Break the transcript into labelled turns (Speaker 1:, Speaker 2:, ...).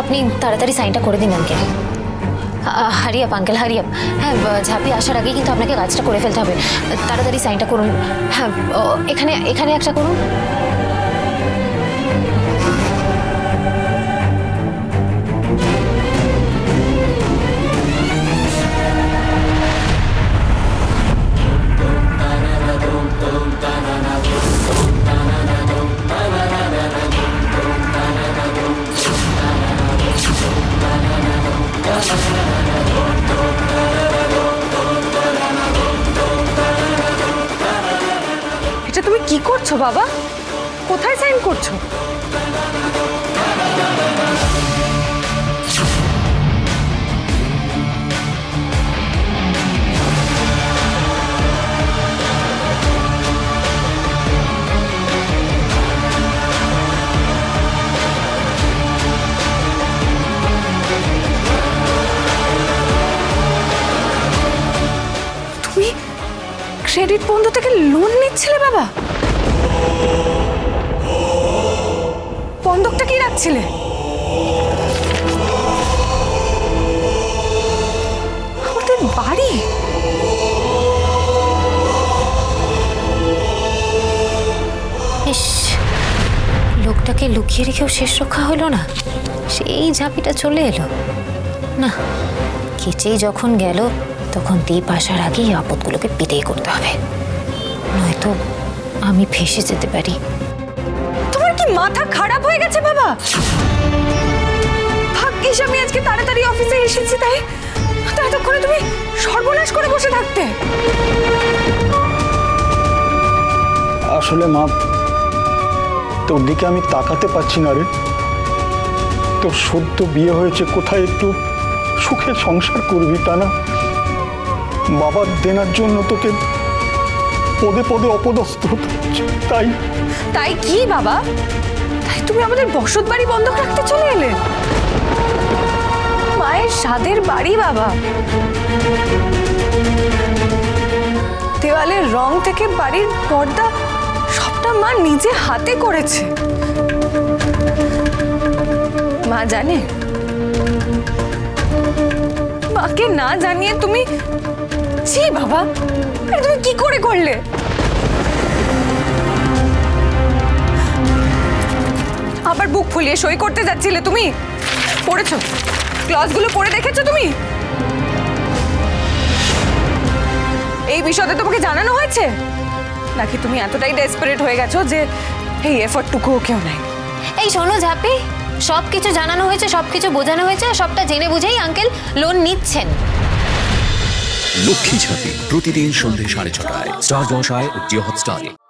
Speaker 1: আপনি তাড়াতাড়ি সাইনটা করে দিন আঙ্কেল হারিয়াপ আঙ্কেল হারিয়াপ হ্যাঁ ঝাঁপি আসার আগে কিন্তু আপনাকে কাজটা করে ফেলতে হবে। তাড়াতাড়ি সাইনটা করুন। হ্যাঁ এখানে এখানে একটা করুন।
Speaker 2: করছ বাবা? কোথায় সাইন করছ? ক্রেডিট বন্ধ থেকে লোন নিচ্ছিলে বাবা? বন্ধকটা কি রাখছিলে? আমাদের বাড়ি?
Speaker 1: ইস, লোকটাকে লুকিয়ে রেখেও শেষ রক্ষা হলো না। সেই ঝাঁপিটা চলে এলো। না, কেচেই যখন গেল, তখন দ্বীপ আসার আগেই আপদগুলোকে বিদেয় করতে হবে। নয়তো আমি ফেসে যেতে পারি।
Speaker 2: তোমার কি মাথা খারাপ হয়ে গেছে বাবা? ভাগ্যিস আমি আজকে তাড়াতাড়ি অফিসে এসেছি তাই। তা এতক্ষণে তুমি সর্বনাশ করে বসে থাকতে।
Speaker 3: আসলে মা তোর দিকে আমি তাকাতে পারছি না রে। তোর সদ্য বিয়ে হয়েছে কোথায় একটু সুখে সংসার করবি তা না? বাবার দেনার জন্য তোকে পদে পদে অপদস্থ তাই।
Speaker 2: তাই কি বাবা? তাই তুমি আমাদের বসত বাড়ি বন্ধক রাখতে চলে এলে? মায়ের স্বাদের বাড়ি বাবা। দেওয়ালের রং থেকে বাড়ির পর্দা সবটা মা নিজে হাতে করেছে। মা জানে? মাকে না জানিয়ে তুমি জি বাবা তুমি কি করে করলে? আবার বুক ফুলিয়ে সই করতে যাচ্ছিলে তুমি? পড়েছো? ক্লজগুলো পড়ে দেখেছ তুমি? এই বিষয়তে তোমাকে জানানো হয়েছে? নাকি তুমি এতটাই ডেসপারেট হয়ে গেছো যে এই এফর্টটুকুও কেউ নাই
Speaker 1: এই শোনো ঝাঁপি সব কিছু জানানো হয়েছে সব কিছু বোঝানো হয়েছে সবটা জেনে বুঝেই আঙ্কেল লোন নিচ্ছেন।
Speaker 4: লক্ষ্মী ঝাঁপি প্রতিদিন সন্ধ্যে সাড়ে ছটায়। স্টার জলসায় ও হটস্টারে